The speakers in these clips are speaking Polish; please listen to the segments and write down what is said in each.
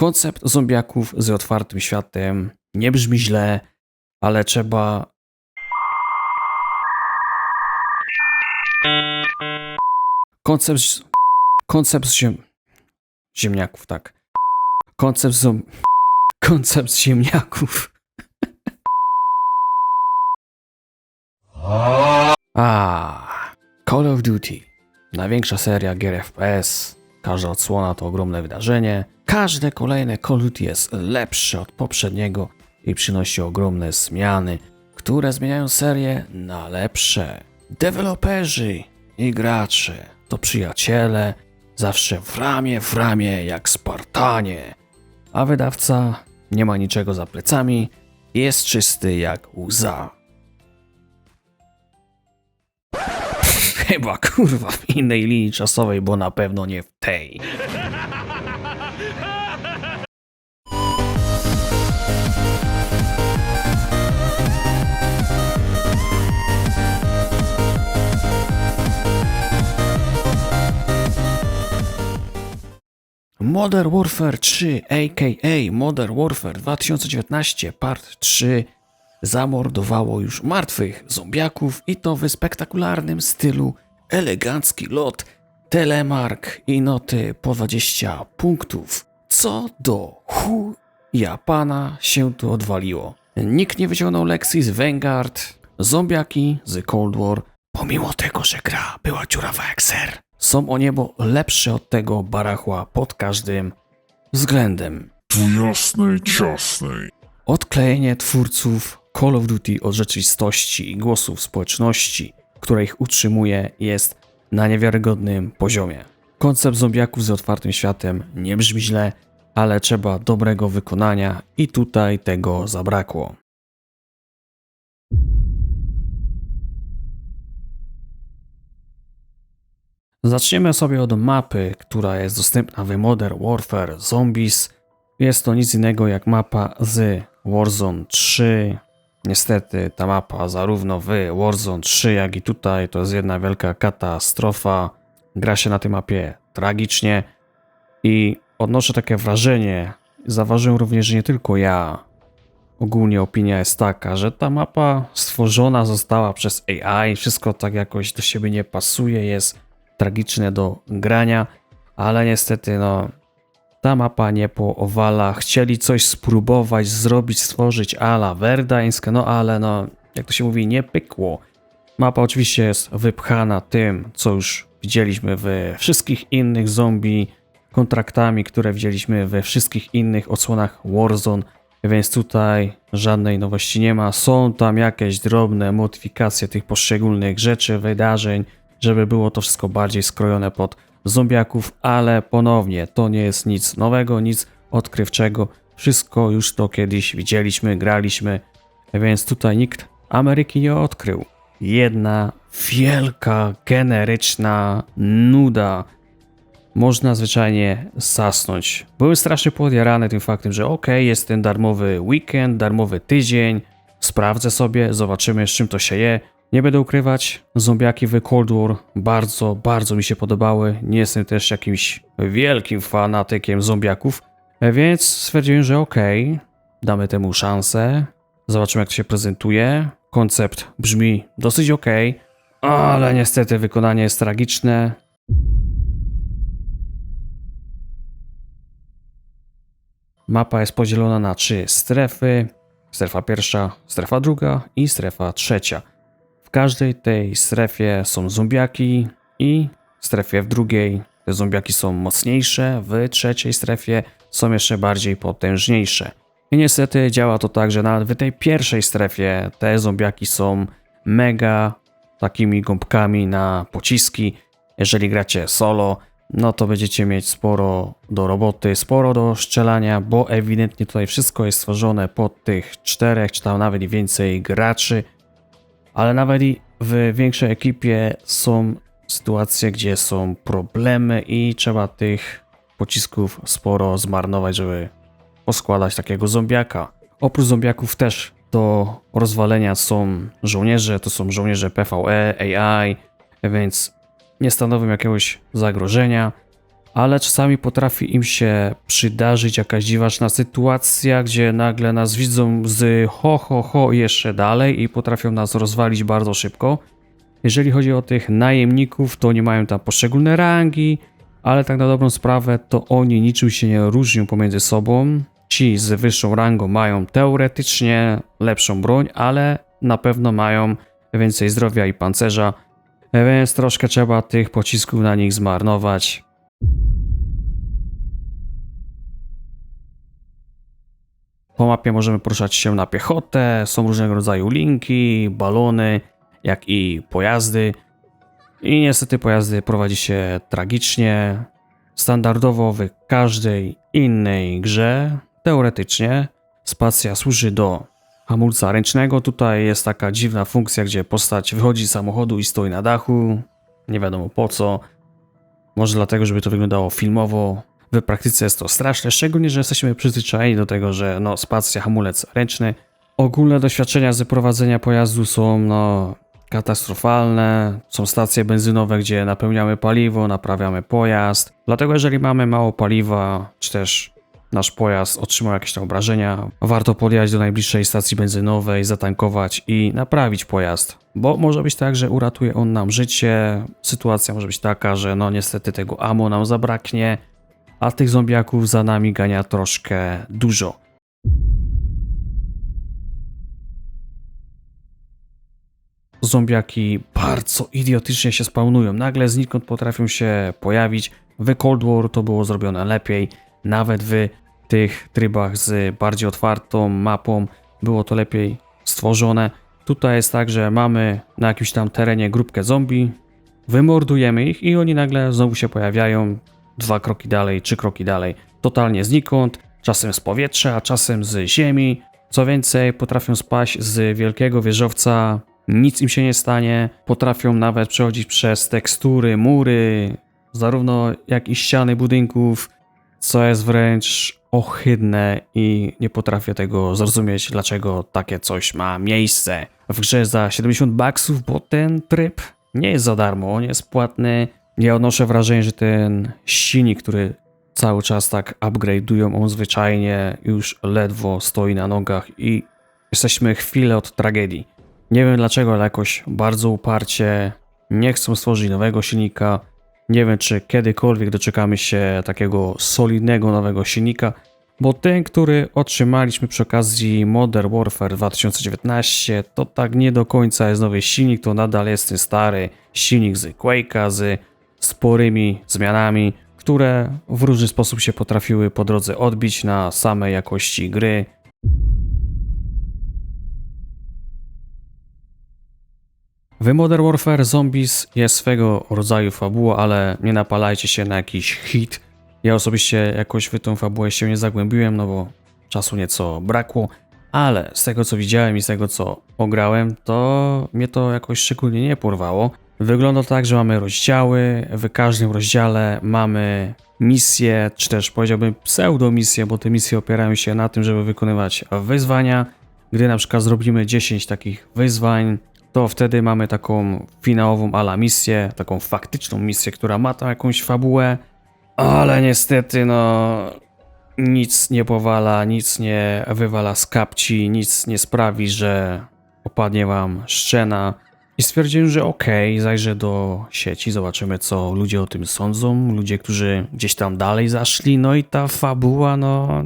Koncept zombiaków z otwartym światem nie brzmi źle, ale trzeba. Koncept. Koncept ziem... ziemniaków, tak. Koncept zom... Koncept ziemniaków. A, Call of Duty. Największa seria gier FPS. Każda odsłona to ogromne wydarzenie. Każde kolejne Duty jest lepsze od poprzedniego i przynosi ogromne zmiany, które zmieniają serię na lepsze. Deweloperzy i gracze to przyjaciele, zawsze w ramię w ramię jak Spartanie. A wydawca nie ma niczego za plecami, jest czysty jak łza. Chyba kurwa w innej linii czasowej, bo na pewno nie w tej. Modern Warfare 3, aka Modern Warfare 2019 Part 3 zamordowało już martwych zombiaków i to w spektakularnym stylu, elegancki lot, telemark i noty po 20 punktów. Co do hu Japana się tu odwaliło. Nikt nie wyciągnął lekcji z Vanguard, zombiaki z Cold War, pomimo tego, że gra była dziurawa jak ser. Są o niebo lepsze od tego barachła pod każdym względem. Tu jasnej, ciasnej. Odklejenie twórców Call of Duty od rzeczywistości i głosów społeczności, które ich utrzymuje, jest na niewiarygodnym poziomie. Koncept zombiaków z otwartym światem nie brzmi źle, ale trzeba dobrego wykonania i tutaj tego zabrakło. Zaczniemy sobie od mapy, która jest dostępna w Modern Warfare Zombies. Jest to nic innego jak mapa z Warzone 3. Niestety ta mapa zarówno w Warzone 3 jak i tutaj to jest jedna wielka katastrofa. Gra się na tej mapie tragicznie i odnoszę takie wrażenie, zauważyłem również, że nie tylko ja. Ogólnie opinia jest taka, że ta mapa stworzona została przez AI, wszystko tak jakoś do siebie nie pasuje, jest tragiczne do grania, ale niestety no ta mapa nie po owala. Chcieli coś spróbować zrobić, stworzyć ala Verdańska, no ale no, jak to się mówi, nie pykło. Mapa oczywiście jest wypchana tym, co już widzieliśmy we wszystkich innych zombie kontraktami, które widzieliśmy we wszystkich innych odsłonach Warzone, więc tutaj żadnej nowości nie ma. Są tam jakieś drobne modyfikacje tych poszczególnych rzeczy, wydarzeń, żeby było to wszystko bardziej skrojone pod zombiaków, ale ponownie to nie jest nic nowego, nic odkrywczego. Wszystko już to kiedyś widzieliśmy, graliśmy, więc tutaj nikt Ameryki nie odkrył. Jedna wielka, generyczna nuda. Można zwyczajnie zasnąć. Były strasznie podjarane tym faktem, że ok, jest ten darmowy weekend, darmowy tydzień, sprawdzę sobie, zobaczymy z czym to się je. Nie będę ukrywać, zombiaki w Cold War bardzo, bardzo mi się podobały. Nie jestem też jakimś wielkim fanatykiem zombiaków, więc stwierdziłem, że okej, damy temu szansę. Zobaczymy jak to się prezentuje. Koncept brzmi dosyć okej, ale niestety wykonanie jest tragiczne. Mapa jest podzielona na trzy strefy. Strefa pierwsza, strefa druga i strefa trzecia. W każdej tej strefie są zombiaki i w strefie w drugiej te zombiaki są mocniejsze, w trzeciej strefie są jeszcze bardziej potężniejsze. I niestety działa to tak, że nawet w tej pierwszej strefie te zombiaki są mega takimi gąbkami na pociski. Jeżeli gracie solo, no to będziecie mieć sporo do roboty, sporo do strzelania, bo ewidentnie tutaj wszystko jest stworzone pod tych czterech, czy tam nawet więcej graczy. Ale nawet i w większej ekipie są sytuacje, gdzie są problemy i trzeba tych pocisków sporo zmarnować, żeby poskładać takiego zombiaka. Oprócz zombiaków też do rozwalenia są żołnierze, to są żołnierze PvE, AI, więc nie stanowią jakiegoś zagrożenia, ale czasami potrafi im się przydarzyć jakaś dziwaczna sytuacja, gdzie nagle nas widzą z ho, ho, ho jeszcze dalej i potrafią nas rozwalić bardzo szybko. Jeżeli chodzi o tych najemników, to oni mają tam poszczególne rangi, ale tak na dobrą sprawę to oni niczym się nie różnią pomiędzy sobą. Ci z wyższą rangą mają teoretycznie lepszą broń, ale na pewno mają więcej zdrowia i pancerza, więc troszkę trzeba tych pocisków na nich zmarnować. Po mapie możemy poruszać się na piechotę, są różnego rodzaju linki, balony, jak i pojazdy. I niestety pojazdy prowadzi się tragicznie. Standardowo w każdej innej grze, teoretycznie, spacja służy do hamulca ręcznego. Tutaj jest taka dziwna funkcja, gdzie postać wychodzi z samochodu i stoi na dachu. Nie wiadomo po co. Może dlatego, żeby to wyglądało filmowo. W praktyce jest to straszne, szczególnie, że jesteśmy przyzwyczajeni do tego, że no, spacja, hamulec ręczny. Ogólne doświadczenia z prowadzenia pojazdu są no, katastrofalne. Są stacje benzynowe, gdzie napełniamy paliwo, naprawiamy pojazd. Dlatego, jeżeli mamy mało paliwa, czy też nasz pojazd otrzymał jakieś tam obrażenia, warto podjechać do najbliższej stacji benzynowej, zatankować i naprawić pojazd. Bo może być tak, że uratuje on nam życie. Sytuacja może być taka, że no niestety tego ammo nam zabraknie, a tych zombiaków za nami gania troszkę dużo. Zombiaki bardzo idiotycznie się spawnują. Nagle znikąd potrafią się pojawić. W Cold War to było zrobione lepiej. Nawet w tych trybach z bardziej otwartą mapą było to lepiej stworzone. Tutaj jest tak, że mamy na jakimś tam terenie grupkę zombie, wymordujemy ich i oni nagle znowu się pojawiają dwa kroki dalej, trzy kroki dalej, totalnie znikąd, czasem z powietrza, a czasem z ziemi. Co więcej, potrafią spaść z wielkiego wieżowca, nic im się nie stanie, potrafią nawet przechodzić przez tekstury, mury, zarówno jak i ściany budynków, co jest wręcz ohydne i nie potrafię tego zrozumieć, dlaczego takie coś ma miejsce. W grze za 70 baksów, bo ten tryb nie jest za darmo, on jest płatny. Ja odnoszę wrażenie, że ten silnik, który cały czas tak upgrade'ują, on zwyczajnie już ledwo stoi na nogach i jesteśmy chwilę od tragedii. Nie wiem dlaczego, ale jakoś bardzo uparcie nie chcą stworzyć nowego silnika. Nie wiem, czy kiedykolwiek doczekamy się takiego solidnego nowego silnika, bo ten, który otrzymaliśmy przy okazji Modern Warfare 2019, to tak nie do końca jest nowy silnik, to nadal jest ten stary silnik z Quake'a, z sporymi zmianami, które w różny sposób się potrafiły po drodze odbić na samej jakości gry. W Modern Warfare Zombies jest swego rodzaju fabuła, ale nie napalajcie się na jakiś hit. Ja osobiście jakoś w tą fabułę się nie zagłębiłem, no bo czasu nieco brakło, ale z tego co widziałem i z tego co ograłem, to mnie to jakoś szczególnie nie porwało. Wygląda tak, że mamy rozdziały, w każdym rozdziale mamy misje, czy też powiedziałbym pseudomisje, bo te misje opierają się na tym, żeby wykonywać wyzwania. Gdy na przykład zrobimy 10 takich wyzwań, to wtedy mamy taką finałową ala misję, taką faktyczną misję, która ma tam jakąś fabułę, ale niestety no nic nie powala, nic nie wywala z kapci, nic nie sprawi, że opadnie wam szczena. I stwierdziłem, że okej, zajrzę do sieci, zobaczymy co ludzie o tym sądzą, ludzie, którzy gdzieś tam dalej zaszli, no i ta fabuła, no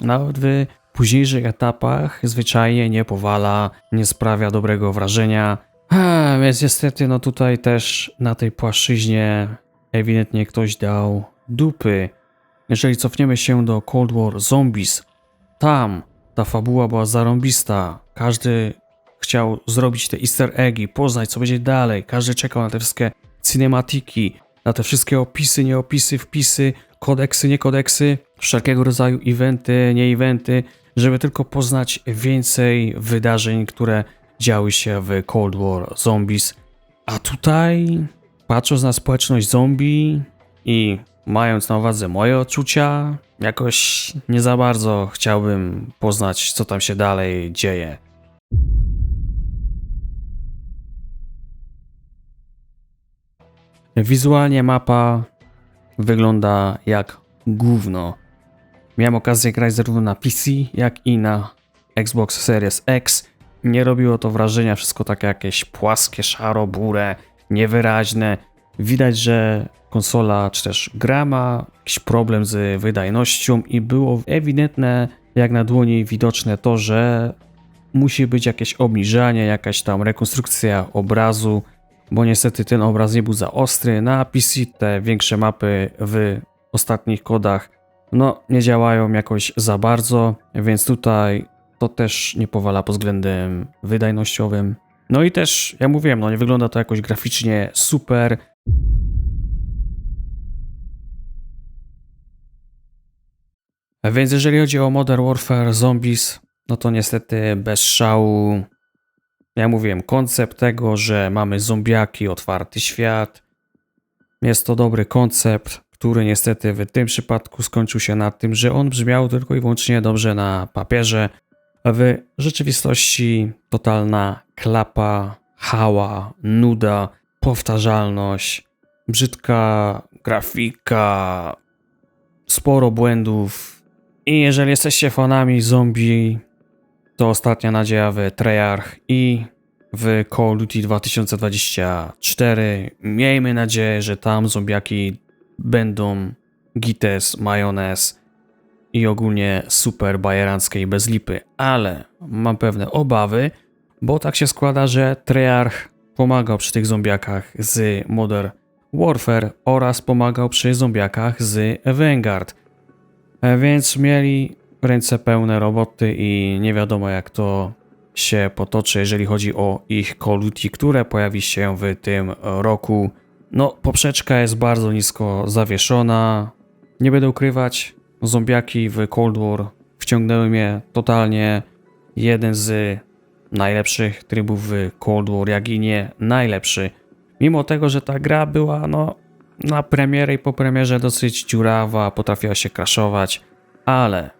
nawet w późniejszych etapach zwyczajnie nie powala, nie sprawia dobrego wrażenia. Ha, więc niestety, no tutaj też na tej płaszczyźnie ewidentnie ktoś dał dupy. Jeżeli cofniemy się do Cold War Zombies, tam ta fabuła była zarąbista. Każdy chciał zrobić te easter eggi, poznać co będzie dalej. Każdy czekał na te wszystkie cinematiki, na te wszystkie opisy, nieopisy, wpisy, kodeksy, nie kodeksy, wszelkiego rodzaju eventy, nie eventy, żeby tylko poznać więcej wydarzeń, które działy się w Cold War Zombies. A tutaj, patrząc na społeczność zombie i mając na uwadze moje odczucia, jakoś nie za bardzo chciałbym poznać, co tam się dalej dzieje. Wizualnie mapa wygląda jak gówno. Miałem okazję grać zarówno na PC, jak i na Xbox Series X. Nie robiło to wrażenia wszystko takie jakieś płaskie, szaro-burę, niewyraźne. Widać, że konsola czy też gra ma jakiś problem z wydajnością i było ewidentne, jak na dłoni widoczne to, że musi być jakieś obniżanie, jakaś tam rekonstrukcja obrazu, bo niestety ten obraz nie był za ostry. Na PC te większe mapy w ostatnich kodach no nie działają jakoś za bardzo, więc tutaj to też nie powala pod względem wydajnościowym. No i też, jak mówiłem, no nie wygląda to jakoś graficznie super. Więc jeżeli chodzi o Modern Warfare Zombies, no to niestety bez szału. Ja mówiłem, koncept tego, że mamy zombiaki, otwarty świat. Jest to dobry koncept, który niestety w tym przypadku skończył się na tym, że on brzmiał tylko i wyłącznie dobrze na papierze. W rzeczywistości totalna klapa, hała, nuda, powtarzalność, brzydka grafika, sporo błędów. I jeżeli jesteście fanami zombie, to ostatnia nadzieja w Treyarch i w Call of Duty 2024. Miejmy nadzieję, że tam zombiaki będą gites, majonez i ogólnie super bajeranckie i bez lipy, ale mam pewne obawy, bo tak się składa, że Treyarch pomagał przy tych zombiakach z Modern Warfare oraz pomagał przy zombiakach z Vanguard. E, Więc mieli ręce pełne roboty i nie wiadomo jak to się potoczy, jeżeli chodzi o ich Duty, które pojawi się w tym roku. No, poprzeczka jest bardzo nisko zawieszona. Nie będę ukrywać, zombiaki w Cold War wciągnęły mnie totalnie. Jeden z najlepszych trybów w Cold War, jak i nie najlepszy. Mimo tego, że ta gra była, no, na premierę i po premierze dosyć dziurawa, potrafiła się crashować, ale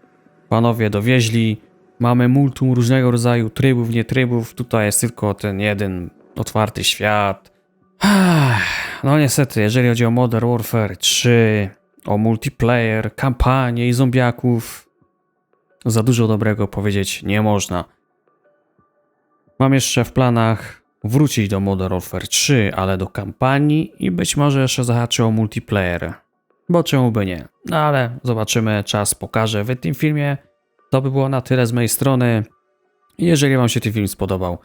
panowie dowieźli. Mamy multum różnego rodzaju trybów, nie trybów. Tutaj jest tylko ten jeden otwarty świat. No niestety, jeżeli chodzi o Modern Warfare 3, o multiplayer, kampanię i zombiaków, za dużo dobrego powiedzieć nie można. Mam jeszcze w planach wrócić do Modern Warfare 3, ale do kampanii i być może jeszcze zahaczę o multiplayer. Bo czemu by nie? No ale zobaczymy, czas pokaże w tym filmie. To by było na tyle z mojej strony. Jeżeli Wam się ten film spodobał,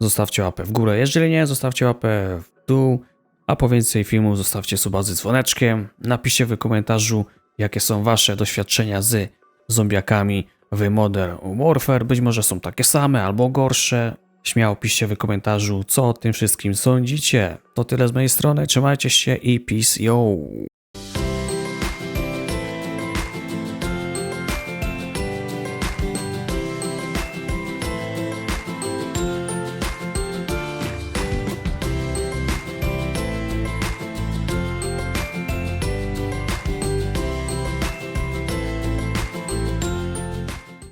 zostawcie łapę w górę. Jeżeli nie, zostawcie łapę w dół. A po więcej filmów zostawcie suba z dzwoneczkiem. Napiszcie w komentarzu, jakie są Wasze doświadczenia z zombiakami w Modern Warfare. Być może są takie same albo gorsze. Śmiało piszcie w komentarzu, co o tym wszystkim sądzicie. To tyle z mojej strony. Trzymajcie się i peace yo!